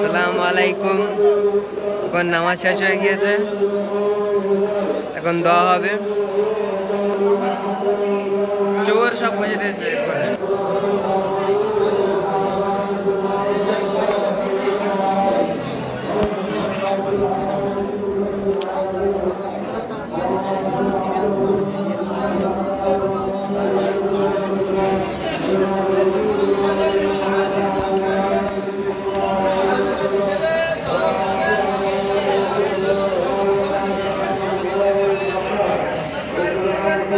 সালাম আলাইকুম। এখন নামাজ শেষ হয়ে গিয়েছে। এখন দেওয়া হবে। চোর সব বুঝে দিয়েছে